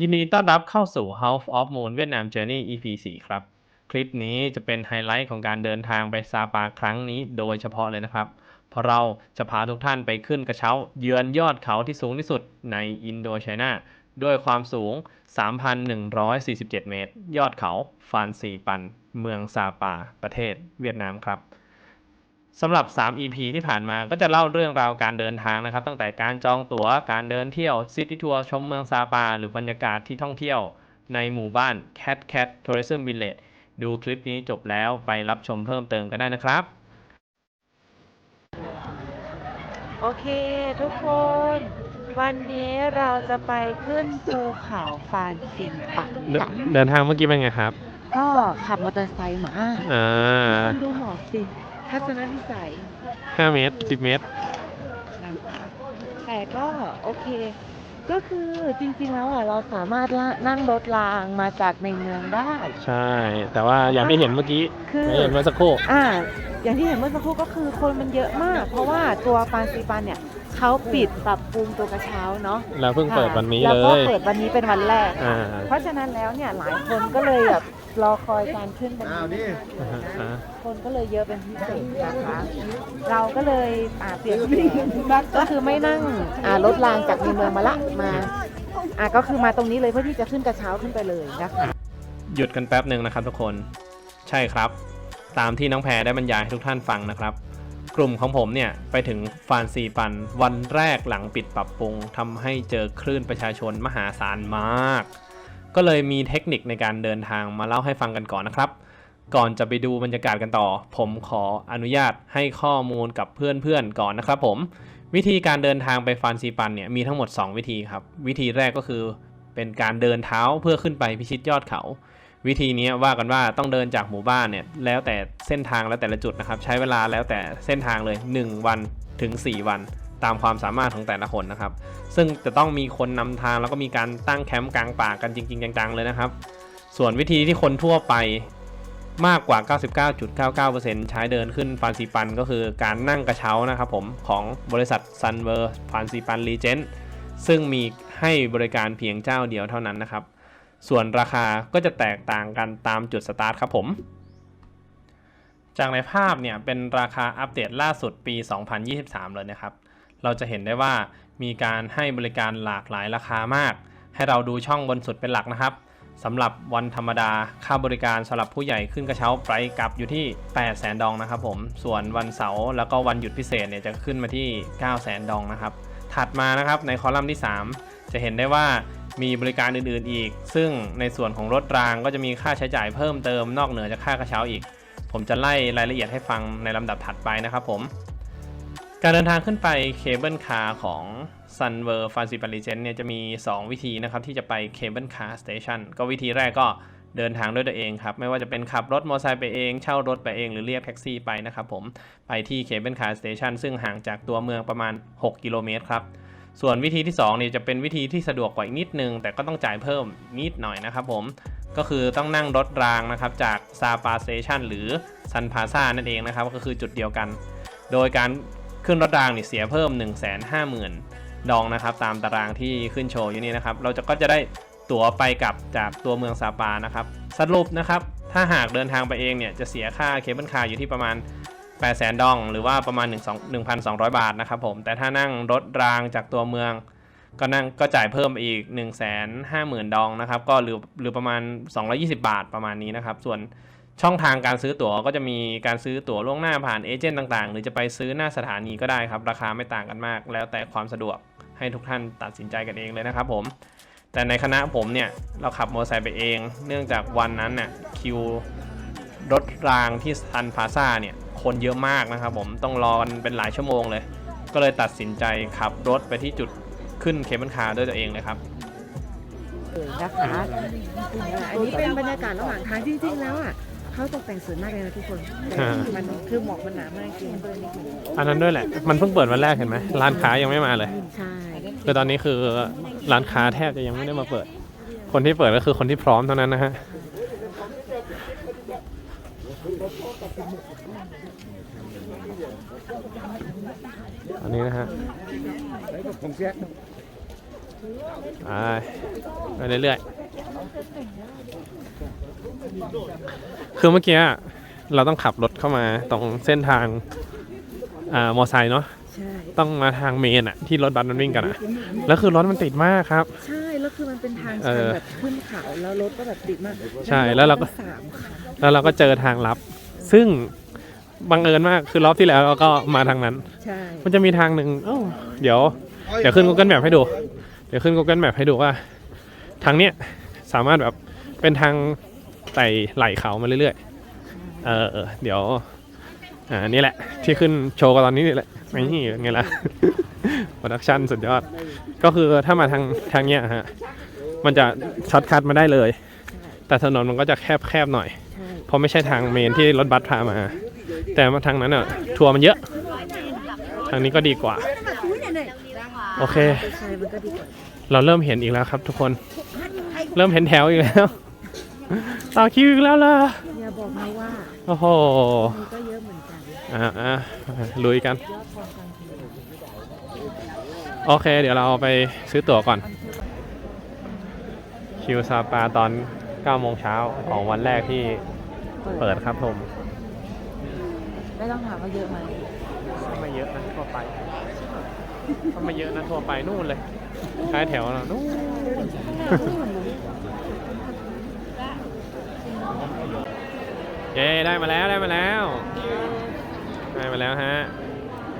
ยินดีต้อนรับเข้าสู่ House of Moon เวียดนาม Journey EP 4 ครับ คลิปนี้จะเป็นไฮไลท์ของการเดินทางไปซาปาครั้งนี้โดยเฉพาะเลยนะครับ เพราะเราจะพาทุกท่านไปขึ้นกระเช้า เยือนยอดเขาที่สูงที่สุดในอินโดไชนาด้วยความสูง 3,147 เมตร ยอดเขาฟานซีปัน เมืองซาปาประเทศเวียดนามครับ สำหรับ 3 EP ที่ผ่านมาก็จะเล่าเรื่องราวการเดินทางนะครับ ตั้งแต่การจองตั๋ว การเดินเที่ยวซิตี้ทัวร์ชมเมืองซาปา หรือบรรยากาศที่ท่องเที่ยวในหมู่บ้าน Cat Cat Tourism Village ดูคลิปนี้จบแล้วไปรับชมเพิ่มเติมกันได้นะครับ โอเคทุกคน วันนี้เราจะไปขึ้นภูเขาฟานซินปักกันเดินทางเมื่อกี้เป็นไงครับ ก็ขับมอเตอร์ไซค์มาอ่า ดูหมอกสิ ทัศนวิสัย5เมตร10เมตร นะคะแต่ก็โอเค ก็คือจริงๆแล้วอะเราสามารถละนั่งรถรางมาจากในเมืองได้ ใช่ แต่ว่าอย่างที่เห็นเมื่อกี้คือไม่เห็นเมื่อสักครู่ อ่า อย่างที่เห็นเมื่อสักครู่ก็คือคนมันเยอะมาก เพราะว่าตัวฟานซีปันเนี่ยเขาปิดปรับปรุงตัวกระเช้าเนาะแล้วเพิ่งเปิดวันนี้แล้วเลก็ย เปิดวันนี้เป็นวันแรก อ่า เพราะฉะนั้นแล้วเนี่ยหลายคนก็เลยแบบ รอคอยการขึ้นวันอ้าวนี้นี่อ่าอ่าคนก็เลยเยอะเป็นพิเศษนะคะ เราก็เลยอ่าเปลี่ยนก็คือไม่นั่งอ่ารถรางจากในเมืองมาละมาอ่าก็คือมาตรงนี้เลยเพื่อที่จะขึ้นกระเช้าขึ้นไปเลยนะคะ หยุดกันแป๊บหนึ่งนะครับทุกคน ใช่ครับ ตามที่น้องแพรได้บรรยายให้ทุกท่านฟังนะครับ กลุ่มของผมเนี่ยไปถึงฟานซีปันวันแรกหลังปิดปรับปรุงทำให้เจอคลื่นประชาชนมหาศาลมาก ก็เลยมีเทคนิคในการเดินทางมาเล่าให้ฟังกันก่อนนะครับ ก่อนจะไปดูบรรยากาศกันต่อ ผมขออนุญาตให้ข้อมูลกับเพื่อนๆก่อนนะครับผม วิธีการเดินทางไปฟานซีปันเนี่ยมีทั้งหมด 2 วิธีครับ วิธีแรกก็คือเป็นการเดินเท้าเพื่อขึ้นไปพิชิตยอดเขา วิธีนี้ว่ากันว่าต้องเดินจากหมู่บ้านเนี่ยแล้วแต่เส้นทางแล้วแต่ละจุดนะครับ ใช้เวลาแล้วแต่เส้นทางเลย 1 วันถึง 4 วัน ตามความสามารถของแต่ละคนนะครับ ซึ่งจะต้องมีคนนำทางแล้วก็มีการตั้งแคมป์กลางป่ากันจริงๆจังๆเลยนะครับ ส่วนวิธีที่คนทั่วไปมากกว่า 99.99%ใช้เดินขึ้นฟานซีปันก็คือการนั่งกระเช้านะครับผมของบริษัท Sunver ฟานซีปันรีเจนซึ่งมีให้บริการเพียงเจ้าเดียวเท่านั้นนะครับ ส่วนราคาก็จะแตกต่างกันตามจุดสตาร์ทครับผม จากในภาพเนี่ยเป็นราคาอัปเดตล่าสุดปี 2023 เลยนะครับ เราจะเห็นได้ว่ามีการให้บริการหลากหลายราคามาก ให้เราดูช่องบนสุดเป็นหลักนะครับสำหรับวันธรรมดาค่าบริการสำหรับผู้ใหญ่ขึ้นกระเช้าไปกลับอยู่ที่ 8 0 0แสนดองนะครับผมส่วนวันเสาร์แล้วก็วันหยุดพิเศษเนี่ยจะขึ้นมาที่ 9 0 0แสนดองนะครับ ถัดมานะครับในคอลัมน์ที่ 3 จะเห็นได้ว่ามีบริการอื่นๆอีก ซึ่งในส่วนของรถรางก็จะมีค่าใช้จ่ายเพิ่มเติมนอกเหนือจากค่ากระเช้าอีก ผมจะไล่รายละเอียดให้ฟังในลำดับถัดไปนะครับผม การเดินทางขึ้นไปเคเบิลคาร์ของ Sunver f a n c y p a r i g e n เนี่ยจะมี 2 วิธีนะครับที่จะไปเคเบิลคาร์สเตชันก็วิธีแรกก็เดินทางด้วยตัวเองครับ ไม่ว่าจะเป็นขับรถมอเตอร์ไซค์ไปเอง เช่ารถไปเองหรือเรียกแท็กซี่ไปนะครับผม ไปที่เคเบิลคาร์สเตชันซึ่งห่างจากตัวเมืองประมาณ 6 กิโลเมตรครับ ส่วนวิธีที่2เนี่ยจะเป็นวิธีที่สะดวกกว่าอีกนิดนึง แต่ก็ต้องจ่ายเพิ่มนิดหน่อยนะครับผมก็คือต้องนั่งรถรางนะครับจากซาปาสเตชันหรือซันพาซานั่นเองนะครับก็คือจุดเดียวกัน โดยการ ขึ้นรถรางนี่เสียเพิ่ม 1 5 0 0 0 0 ดองนะครับตามตารางที่ขึ้นโชว์อยู่นี่นะครับ เราจะก็จะได้ตั๋วไปกลับจากตัวเมืองซาปานะครับ สรุปนะครับ ถ้าหากเดินทางไปเองเนี่ยจะเสียค่าเคเบิลคาร์อยู่ที่ประมาณ 8 0 0 0 0 0ดอง หรือว่าประมาณ1 1,200 บาทนะครับผม แต่ถ้านั่งรถรางจากตัวเมืองก็นั่งก็จ่ายเพิ่มอีก 1 5 0 0 0 0 ดองนะครับ ก็หรือหรือประมาณ 220 บาทประมาณนี้นะครับ ส่วน ช่องทางการซื้อตั๋วก็จะมีการซื้อตั๋วล่วงหน้าผ่านเอเจนต์ต่างๆ หรือจะไปซื้อหน้าสถานีก็ได้ครับ ราคาไม่ต่างกันมาก แล้วแต่ความสะดวกให้ทุกท่านตัดสินใจกันเองเลยนะครับผม แต่ในคณะผมเนี่ยเราขับมอเตอร์ไซค์ไปเอง เนื่องจากวันนั้นน่ะคิวรถรางที่ซันพาซาเนี่ยคนเยอะมากนะครับผมต้องรอกันเป็นหลายชั่วโมงเลย ก็เลยตัดสินใจขับรถไปที่จุดขึ้นเคเบิลคาร์ด้วยตัวเองเลยครับนะคะอันนี้เป็นบรรยากาศระหว่างทางจริงๆแล้วอะ เขาตกแต่งสวยมากเลยนะทุกคนแต่อ่ามันคือหมอกมันหนามากจริงเบอร์นี่คืออันนั้นด้วยแหละ มันเพิ่งเปิดวันแรกเห็นไหมร้านค้ายังไม่มาเลยใช่คือตอนนี้คือร้านค้าแทบจะยังไม่ได้มาเปิด คนที่เปิดก็คือคนที่พร้อมเท่านั้นนะฮะอันนี้นะฮะผมเสีย ไปไปเรื่อยๆ คือเมื่อกี้อะเราต้องขับรถเข้ามาตรงเส้นทางอ่ามอไซค์เนาะใช่ต้องมาทางเมนอะที่รถบัสมันวิ่งกันอะแล้วคือรถมันติดมากครับ ใช่ แล้วคือมันเป็นทางเอชันอแบบขึ้นเขาแล้วรถก็แบบติดมาก ใช่แล้วเราก็สามคันแล้วเราก็เจอทางลับ ซึ่งบังเอิญมากคือรอบที่แล้วเราก็มาทางนั้นใช่มันจะมีทางหนึ่งเอ้าเดี๋ยว เดี๋ยวขึ้น Google Map ให้ดูเดี๋ยวขึ้น Google Map ให้ดูว่าทางเนี้ยสามารถแบบเป็นทางไต่ไหล่เขามาเรื่อยๆเออเออเดี๋ยวอ่านี่แหละ ที่ขึ้นโชว์กันตอนนี้นี่แหละนี่ไงล่ะโปรดักชั่นสุดยอด ก็คือถ้ามาทางทางเนี้ยฮะมันจะช็อตคัทมาได้เลย แต่ถนนมันก็จะแคบแคบๆหน่อยใช่เพราะไม่ใช่ทางเมนที่รถบัสพามา แต่มาทางนั้นอะทัวร์มันเยอะ ทางนี้ก็ดีกว่า โอเค ไปใช่มันก็ดีกว่าเราเริ่มเห็นอีกแล้วครับทุกคน เริ่มเห็นแถวอีกแล้วต่อคิวอีกแล้วล่ะอย่าบอกนะว่าโอ้โหมันก็เยอะเหมือนกันอ่าอ่าลุยกันโอเค เดี๋ยวเราไปซื้อตั๋วก่อน คิวซาปาตอน9โมงเช้าของวันแรกที่เปิดครับผม ไม่ต้องถามว่าเยอะไหมก็ ไม่เยอะนะทั่วไปก็ไม่เยอะนะทั่วไปนู่นเลยท้ายแถวเรานู่นเย้ได้มาแล้วได้มาแล้ว ได้มาแล้วฮะ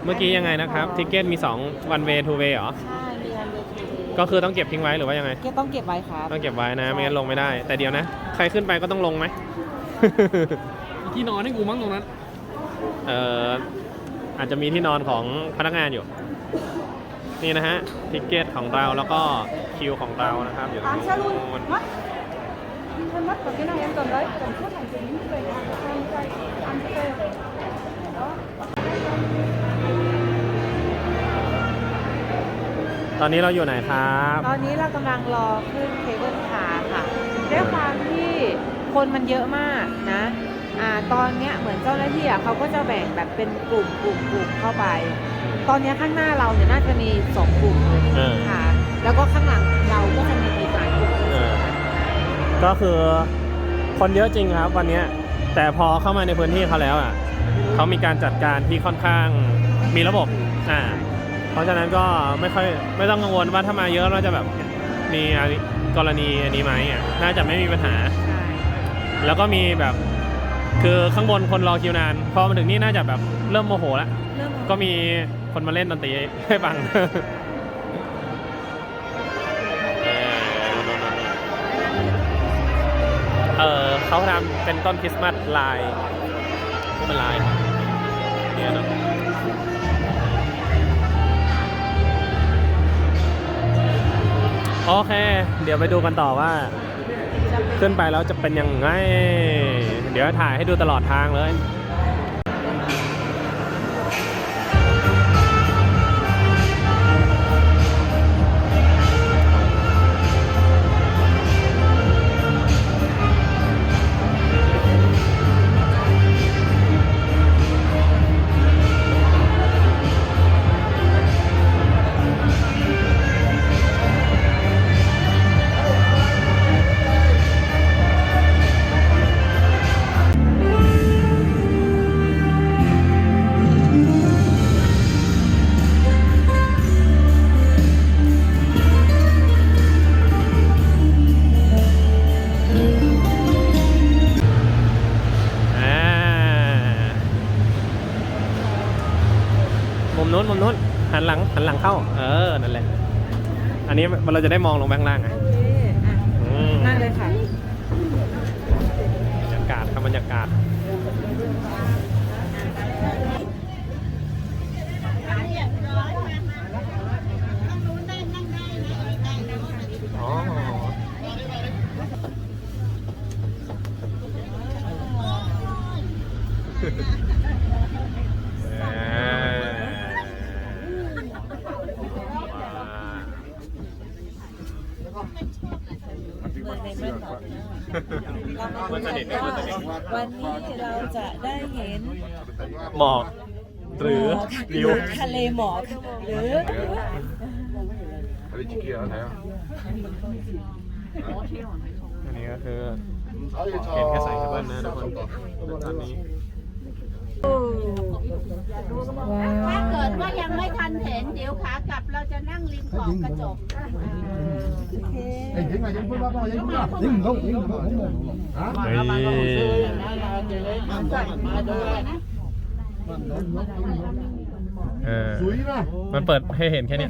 เมื่อกี้ยังไงนะครับทิกเก็ตมี2 one way two way เหรอ ใช่ มีอันเดียวคือก็คือต้องเก็บทิ้งไว้หรือว่ายังไง เก็บต้องเก็บไว้ครับ ต้องเก็บไว้นะไม่งั้นลงไม่ได้ แต่เดี๋ยวนะ ใครขึ้นไปก็ต้องลงไหม ที่นอนให้กูมั้งตรงนั้น เอ่อ อาจจะมีที่นอนของพนักงานอยู่ นี่นะฮะทิกเก็ตของเราแล้วก็คิวของเรานะครับอยู่ตรงนู้น Em mất vào cái này em cầm đấy, cầm suốt hành trình về nhà ăn chay, ăn chay. Đó. ตอนนี้เราอยู่ไหนครับ ตอนนี้เรากำลังรอขึ้นเคเบิลคาร์ค่ะด้วยความที่คนมันเยอะมากนะ อ่าตอนเนี้ยเหมือนเจ้าหน้าที่อะเขาก็จะแบ่งแบบเป็นกลุ่มกลุ่มกลุ่มเข้าไป ตอนเนี้ยข้างหน้าเราเนี่ยน่าจะมีสองกลุ่มเลยเออ ค่ะ แล้วก็ข้างหลังเราก็จะมีอีกหลายกลุ่มเออก็คือคนเยอะจริงครับวันเนี้ยแต่พอเข้ามาในพื้นที่เขาแล้วอะเขามีการจัดการที่ค่อนข้างมีระบบอ่าเพราะฉะนั้นก็ไม่ค่อยไม่ต้องกังวลว่าถ้ามาเยอะเราจะแบบมีกรณีอันนี้ไหมอะน่าจะไม่มีปัญหา ใช่แล้วก็มีแบบ คือข้างบนคนรอคิวนาน พอมาถึงนี่น่าจะแบบเริ่มโมโหแล้ว เริ่มก็มีคนมาเล่นดนตรีให้ฟัง เออเขาทำเป็นต้นคริสต์มาสลายเป็นลายเนี่ยเนอะโอเค เดี๋ยวไปดูกันต่อว่าขึ้นไปแล้วจะเป็นยังไง เดี๋ยวถ่ายให้ดูตลอดทางเลย อันนี้เราจะได้มองลงไปข้างล่างไงโอเคอะอืมนั่งเลยค่ะ บรรยากาศครับบรรยากาศ วันนี้เราจะได้เห็นหมอกหรือวิวทะเลหมอกหรืออันนี้ก็คือเห็นแค่ใส่เบิ้ลนะทุกคนตอนนี้ ถ้าเกิดว่ายังไม่ทันเห็น เดี๋ยวขากลับเราจะนั่งริมขอบกระจก เออมันเปิดให้เห็นแค่นี้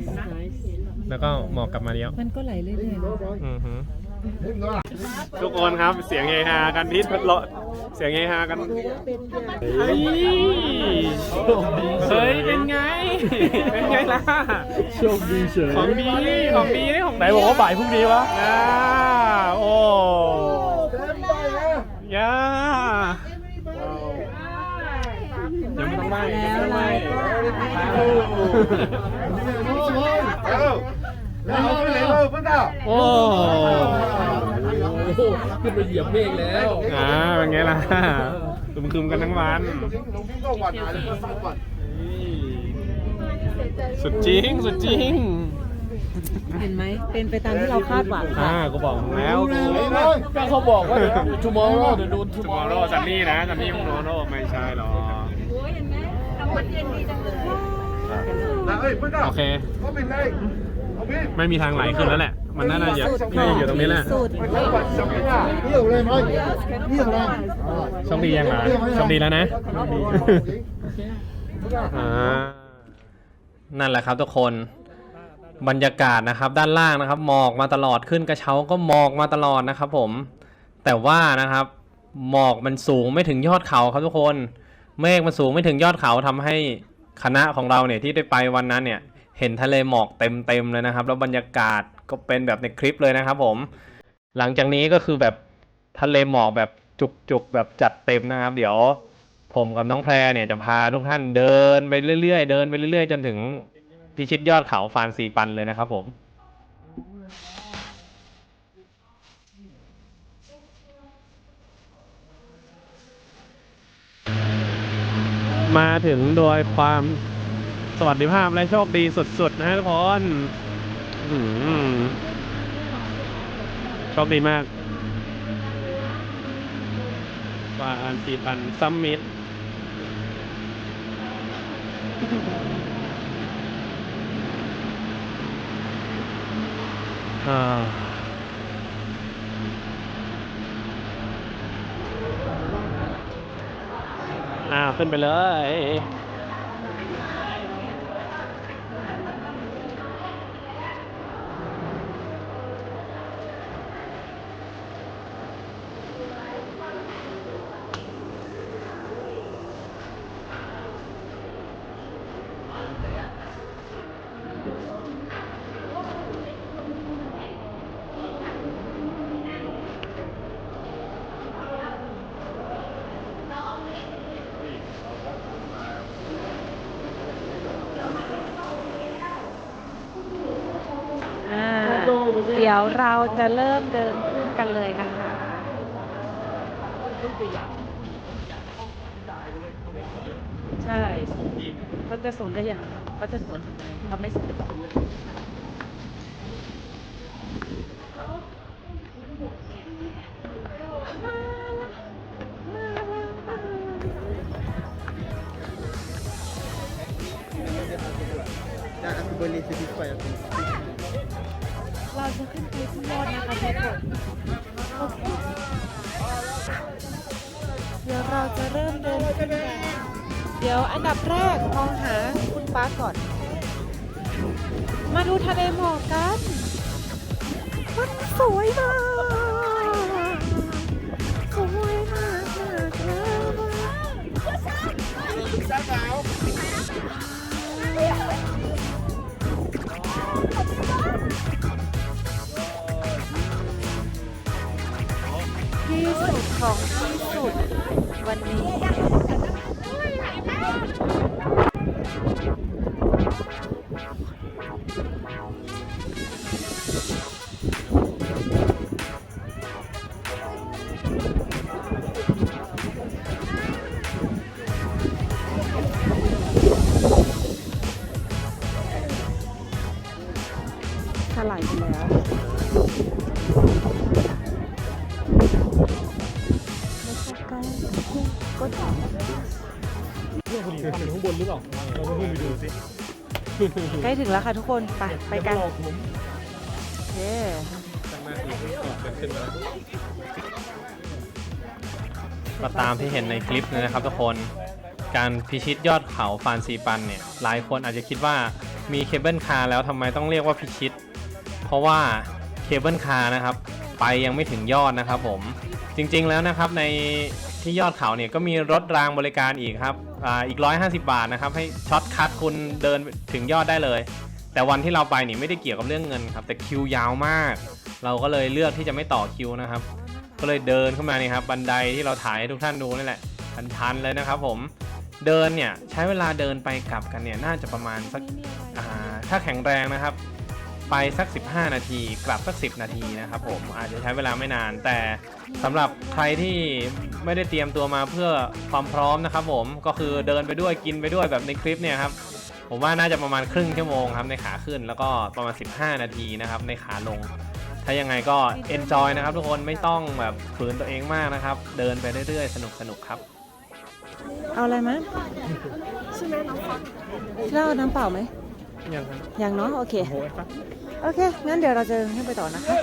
แล้วก็หมอกกลับมาเลี้ยวมันก็ไหลเรื่อยๆ อือหือ ทุกคนครับเสียงเฮฮากันนิดพัดเลาะเสียงเฮฮากันเฮ้ยเฮ้ยเป็นไง เป็นไงล่ะโชคดีเฉยของดีของดีนี่ของไหนบอกว่าบ่ายพรุ่งนี้วะอ่าโอ้ยายังไม่ต้องไล่ยังไม่ต้องไล่ ล้วเลยเพื่อ้ขึ้นไปเหยียบเมฆแล้วอ่าเป็นไงล่ะคึมๆกันทั้งวันสุดจริงสุดจริง เห็นไหม เป็นไปตามที่เราคาดหวังค่ะอ่ากูบอกแล้วกูก็เขาบอกว่าเดี๋ยว tomorrow เดี๋ยวโดน t o m o r โ o w ซันนี่นะซันนี่มึงโนโรไม่ใช่หรอโอ้ยเห็นไหมกลางวันเย็นดีจังเลยโอเคก็เป็นได้ ไม่มีทางไหลขึ้นแล้วแหละ มันน่าจะอยู่น่อยู่ตรงนี้แหละสุดเเลยเลยโชคดียังหรโชคดีแล้วนะนั่นแหละครับทุกคนบรรยากาศนะครับ ด้านล่างนะครับ หมอกมาตลอดขึ้นกระเช้าก็หมอกมาตลอดนะครับ ผม แต่ว่านะครับ หมอกมันสูงไม่ถึงยอดเขาครับทุกคน เมฆมันสูงไม่ถึงยอดเขาทำให้คณะของเราเนี่ยที่ได้ไปวันนั้นเนี่ย เห็นทะเลหมอกเต็มๆเลยนะครับ แล้วบรรยากาศก็เป็นแบบในคลิปเลยนะครับผม หลังจากนี้ก็คือแบบทะเลหมอกแบบจุกๆแบบจัดเต็มนะครับ เดี๋ยวผมกับน้องแพรเนี่ยจะพาทุกท่านเดินไปเรื่อยๆเดินไปเรื่อยๆ จนถึงพิชิตยอดเขาฟานซีปันเลยนะครับผมมาถึงโดยความ สวัสดิภาพและโชคดีสุดๆ นะฮะทุกคนโชคดีมากฟานซีปันซัมมิตอ่าอ่า ขึ้นไปเลย อ่า เดี๋ยวเราจะเริ่มเดินขึ้นกันเลยนะคะใช่เขาจะสนได้ยังเขาจะสนเขาไม่สน เราจะขึ้นไปที่ยอดนะคะทุกคนโอเดี๋ยวเราจะเริ่มเดินขึ้นกันเดี๋ยวอันดับแรกมองหาคุณฟ้าก่อน มาดูทะเลหมอกกันมันสวยมากสวยมากมากเลย ที่สุดของที่สุดวันนี้ ใกล้ถึงแล้วค่ะทุกคน ไปไปกันโอเคก็ตามที่เห็นในคลิปเลยนะครับทุกคน การพิชิตยอดเขาฟานซีปันเนี่ย หลายคนอาจจะคิดว่ามีเคเบิลคาร์แล้วทำไมต้องเรียกว่าพิชิต เพราะว่าเคเบิลคาร์นะครับ ไปยังไม่ถึงยอดนะครับผม จริงๆแล้วนะครับใน ที่ยอดเขาเนี่ยก็มีรถรางบริการอีกครับอาอีก 150 บาทนะครับให้ช็อตคัทคุณเดินถึงยอดได้เลย แต่วันที่เราไปนี่ไม่ได้เกี่ยวกับเรื่องเงินครับแต่คิวยาวมาก เราก็เลยเลือกที่จะไม่ต่อคิวนะครับ ก็เลยเดินเข้ามานี่ครับบันไดที่เราถ่ายให้ทุกท่านดูนี่แหละชันๆเลยนะครับผมเดินเนี่ยใช้เวลาเดินไปกลับกันเนี่ยน่าจะประมาณสักถ้าแข็งแรงนะครับ ไปสัก 15 นาที กลับสัก 10 นาทีนะครับผมอาจจะใช้เวลาไม่นาน แต่สำหรับใครที่ไม่ได้เตรียมตัวมาเพื่อความพร้อมนะครับผมก็คือเดินไปด้วยกินไปด้วยแบบในคลิปเนี่ยครับผมว่าน่าจะประมาณครึ่งชั่วโมงครับในขาขึ้นแล้วก็ประมาณ 15 นาทีนะครับในขาลง ถ้ายังไงก็ enjoy นะครับทุกคนไม่ต้องแบบฝืนตัวเองมากนะครับ เดินไปเรื่อยๆ สนุกสนุกๆครับ เอาอะไรมั้ยเล่าน้ำเปล่าไหมยังครับยังเนาะโอเค โอ เค งั้นเดี๋ยวเราจะขึ้นไปต่อนะคะ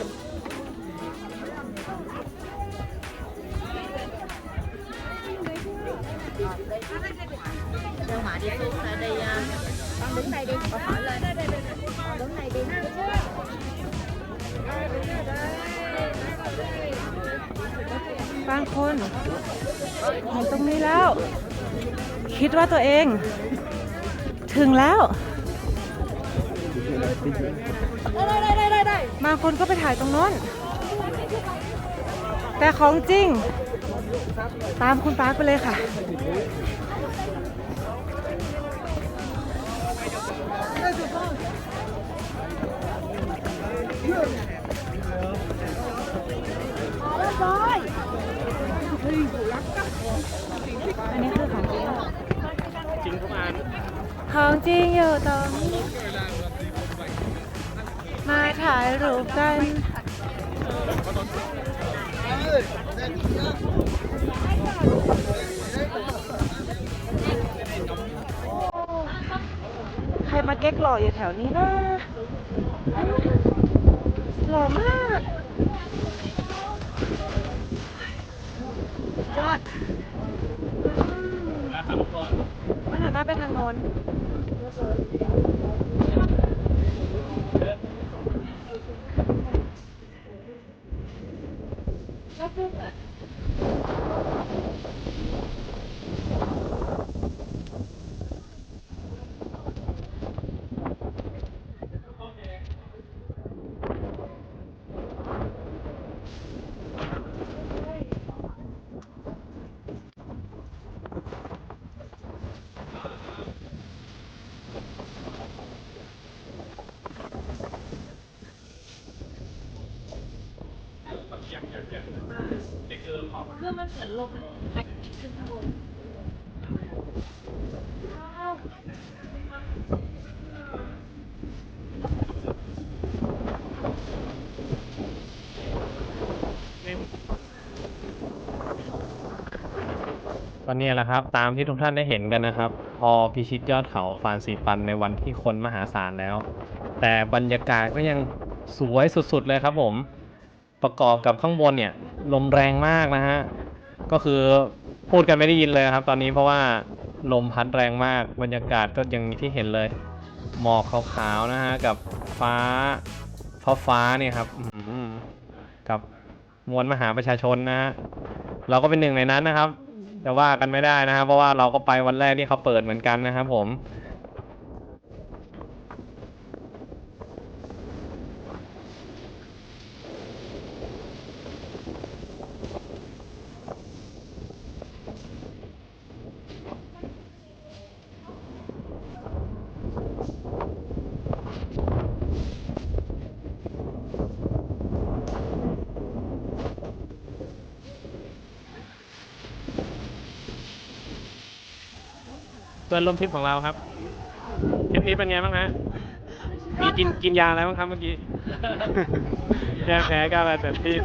Đâu mà đi xuống lại đi à. Con đứng đây đi, con hỏi lên. Con đứng đây đi. บางคนเห็นตรงนี้แล้ว คิดว่าตัวเอง ถึงแล้ว บางคนก็ไปถ่ายตรงโน้นแต่ของจริง ตามคุณปาร์คไปเลยค่ะอันนี้คือของจริง จริงทุกอันของจริงอยู่ตรงนี้มา ถ่ายรูปกัน ใครมาเก๊กหล่ออยู่แถวนี้นะหล่อมากยอดมันหันหน้าไปทางโน้น しゃべんない。 ก็เนี่ยแหละครับ ตามที่ทุกท่านได้เห็นกันนะครับ พอพิชิตยอดเขาฟานซีปันในวันที่คนมหาศาลแล้ว แต่บรรยากาศก็ยังสวยสุดๆเลยครับผม ประกอบกับข้างบนเนี่ย ลมแรงมากนะฮะ ก็คือพูดกันไม่ได้ยินเลยครับ ตอนนี้เพราะว่าลมพัดแรงมากบรรยากาศก็อย่างที่เห็นเลย หมอกขาวๆนะฮะกับฟ้าฟ้าฟ้าเนี่ยครับกับมวลมหาประชาชนนะฮะเราก็เป็นหนึ่งในนั้นนะครับ แต่ว่ากันไม่ได้นะครับเพราะว่าเราก็ไปวันแรกที่เขาเปิดเหมือนกันนะครับผม เพื่อนร่วมทริปของเราครับทริปนี้เป็นไงบ้างฮะมีกินกินยาอะไรบ้างครับเมื่อกี้ แก้แพ้ก้อะไรแต่ที่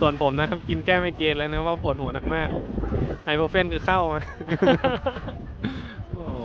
ส่วนผมนะครับ กินแก้ไม่เกณฑ์แล้วนะว่าปวดหัวหนักมากไอโบรเฟนคือเข้ามา โอ้โห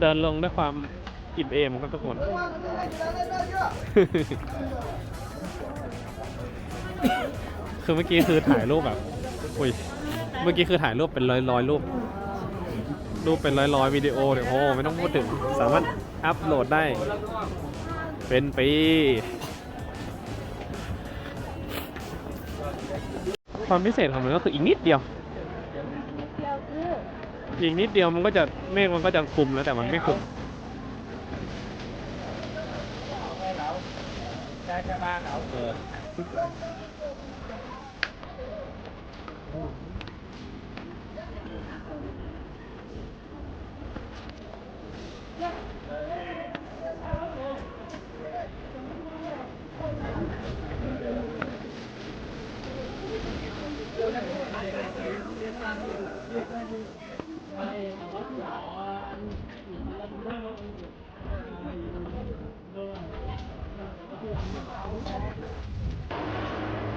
เดินลงด้วยความอิ่มเอมครับทุกคน คือเมื่อกี้คือถ่ายรูปแบบ อุ้ย เมื่อกี้คือถ่ายรูปเป็นร้อยร้อยรูป รูปเป็นร้อยร้อยวิดีโอเนี่ยโอ้ไม่ต้องพูดถึง สามารถอัพโหลดได้ เป็นปี ความพิเศษของมันก็คืออีกนิดเดียว อีกนิดเดียวมันก็จะเมฆมันก็จะคลุมแล้วแต่มันไม่คลุมบ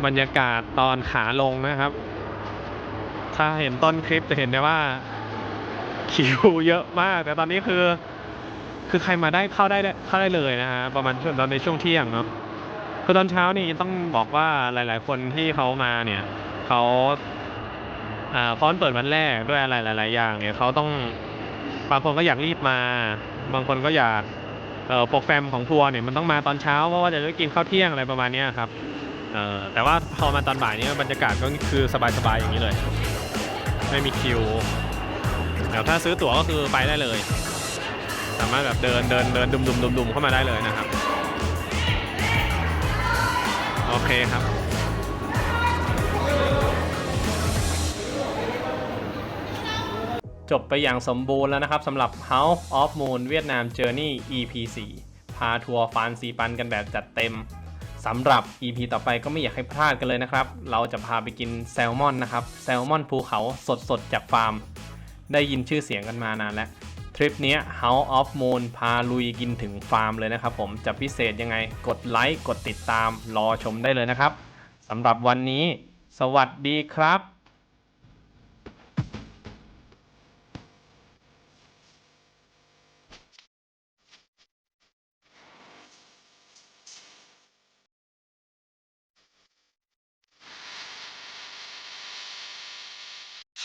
บรรยากาศตอนขาลงนะครับ ถ้าเห็นต้นคลิปจะเห็นได้ว่า คิวเยอะมาก แต่ตอนนี้คือ คือใครมาได้เข้าได้เข้าได้เลยนะฮะประมาณช่วงตอนในช่วงเที่ยงเนาะคือตอนเช้านี่ต้องบอกว่าหลาย ๆ คนที่เขามาเนี่ยเขาอ่าพราะมันเปิดวันแรกด้วยอะไรหลาย ๆ อย่างเนี่ยเขาต้องบางคนก็อยากรีบมา บางคนก็อยากเอ่อโปรแกรมของทัวร์เนี่ยมันต้องมาตอนเช้าเพราะว่าจะได้กินข้าวเที่ยงอะไรประมาณนี้ครับ เออแต่ว่าพอมาตอนบ่ายนี้บรรยากาศก็คือสบายๆอย่างนี้เลย ไม่มีคิวแต่ถ้าซื้อตั๋วก็คือไปได้เลย สามารถแบบเดินเดินเดินดุมดุมดุมดุมเข้ามาได้เลยนะครับ โอเคครับจบไปอย่างสมบูรณ์แล้วนะครับสำหรับ House of Moon เวียดนาม Journey EP 4 พาทัวร์ฟานซีปันกันแบบจัดเต็ม สำหรับ EP ต่อไปก็ไม่อยากให้พลาดกันเลยนะครับ เราจะพาไปกินแซลมอนนะครับ แซลมอนภูเขาสดๆ จากฟาร์ม ได้ยินชื่อเสียงกันมานานแล้ว ทริปนี้ House of Moon พาลุยกินถึงฟาร์มเลยนะครับผมจะพิเศษยังไง กดไลค์ กดติดตาม รอชมได้เลยนะครับสำหรับวันนี้ สวัสดีครับ